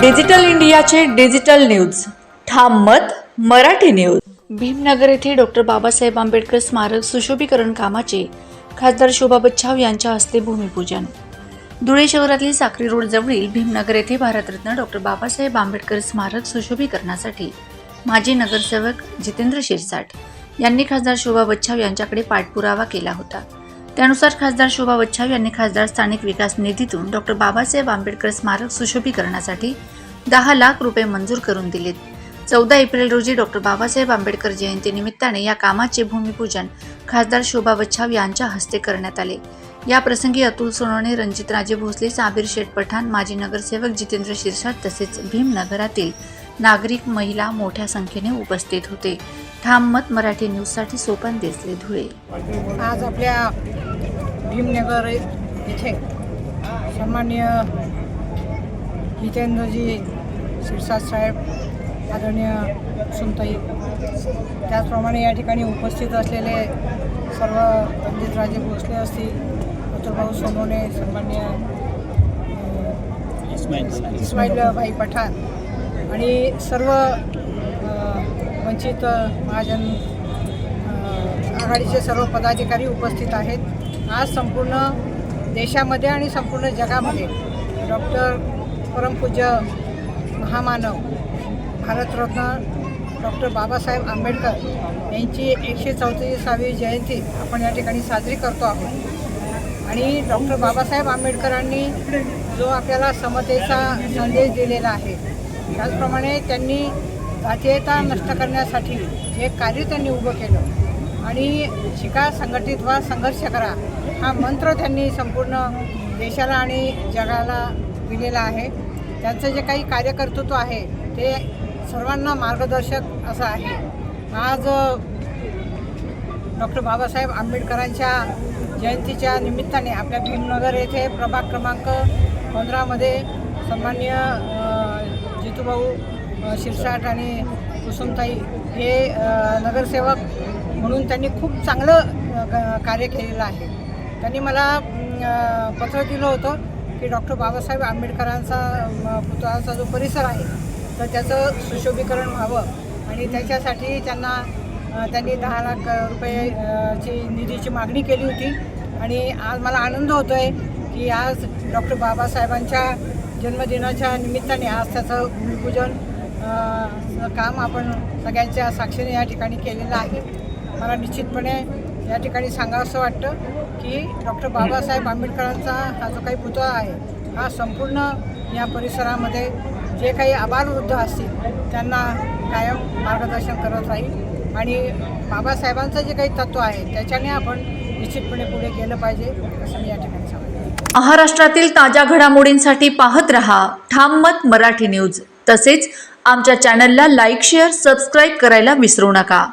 Digital इंडियाचे digital news. ठाम मत मराठी न्यूज. भीमनगर येथे डॉक्टर बाबासाहेब आंबेडकर स्मारक सुशोभीकरण कामाचे खासदार शोभा बच्छाव यांच्या हस्ते भूमिपूजन. धुळे शहरातील साक्री रोड जवळील भीमनगर येथे भारतरत्न डॉक्टर बाबासाहेब आंबेडकर स्मारक सुशोभीकरणासाठी माजी नगरसेवक जितेंद्र शिरसाट यांनी खासदार शोभा बच्छाव यांच्याकडे पाठपुरावा केला होता. त्यानुसार खासदार शोभा बच्छाव यांनी खासदार स्थानिक विकास निधीतून डॉक्टर बाबासाहेब आंबेडकर स्मारक सुशोभीकरणासाठी दहा लाख रुपये मंजूर करून दिलेत. चौदा एप्रिल रोजी डॉक्टर बाबासाहेब आंबेडकर जयंती निमित्ताने या कामाचे भूमिपूजन खासदार शोभा बच्छाव यांच्या हस्ते करण्यात आले. या प्रसंगी अतुल सोनवणे रणजितराजे भोसले साबीर शेठ पठाण माजी नगरसेवक जितेंद्र शिरसाट तसेच भीमनगरातील नागरिक महिला मोठ्या संख्येने उपस्थित होते. ठाम मत मराठी न्यूजसाठी सोपन देसले धुळे. आज आपल्या भीमनगर येथे सन्माननीय जितेंद्रजी शिरसाट साहेब आदरणीय सुनताई त्याचप्रमाणे या ठिकाणी उपस्थित असलेले सर्व रणजितराजे भोसले असतील अतुलभाऊ सोनवणे सन्माननीय अ, इस्माईल भाई. पठाण आणि सर्व वंचित महाजन आघाडीचे सर्व पदाधिकारी उपस्थित आहेत. आज संपूर्ण देशामध्ये आणि संपूर्ण जगामध्ये डॉक्टर परमपूज्य महामानव भारतरत्न डॉक्टर बाबासाहेब आंबेडकर यांची एकशे चौतीसावी जयंती आपण या ठिकाणी साजरी करतो आहोत. आणि डॉक्टर बाबासाहेब आंबेडकरांनी जो आपल्याला समतेचा संदेश दिलेला आहे त्याचप्रमाणे त्यांनी जातीयता नष्ट करण्यासाठी जे कार्य त्यांनी उभं केलं आणि शिका संघटित व्हा संघर्ष करा. हा मंत्र त्यांनी संपूर्ण देशाला आणि जगाला दिलेला आहे. त्यांचं जे काही कार्यकर्तृत्व आहे ते सर्वांना मार्गदर्शक असं आहे. आज डॉक्टर बाबासाहेब आंबेडकरांच्या जयंतीच्या निमित्ताने आपल्या भीमनगर येथे प्रभाग क्रमांक पंधरामध्ये सन्मान्य जितूभाऊ शिरसाट आणि कुसुमताई हे नगरसेवक म्हणून त्यांनी खूप चांगलं कार्य केलेलं आहे. त्यांनी मला पत्र दिलं होतं की डॉक्टर बाबासाहेब आंबेडकरांचा पुतळाचा जो परिसर आहे तर त्याचं सुशोभीकरण व्हावं. आणि त्याच्यासाठी त्यांना त्यांनी दहा लाख रुपये ची निधीची मागणी केली होती. आणि आज मला आनंद होतो आहे की आज डॉक्टर बाबासाहेबांच्या जन्मदिनाच्या निमित्ताने आज त्याचं भूमिपूजन काम आपण सगळ्यांच्या साक्षीने या ठिकाणी केलेलं आहे. मला निश्चितपणे या ठिकाणी सांगावंसं वाटतं की डॉक्टर बाबासाहेब आंबेडकरांचा हा जो काही पुतळा आहे हा संपूर्ण या परिसरामध्ये जे काही आबालवृद्ध असतील त्यांना कायम मार्गदर्शन करत राहील. आणि बाबासाहेबांचं जे काही तत्त्व आहे त्याच्याने आपण निश्चितपणे पुढे गेलं पाहिजे असं मी या ठिकाणी सांगतो महाराष्ट्रातील ताज्या घडामोडींसाठी पाहत रहा ठाम मत मराठी न्यूज. तसेच आमच्या चॅनलला लाईक शेअर सबस्क्राईब करायला विसरू नका.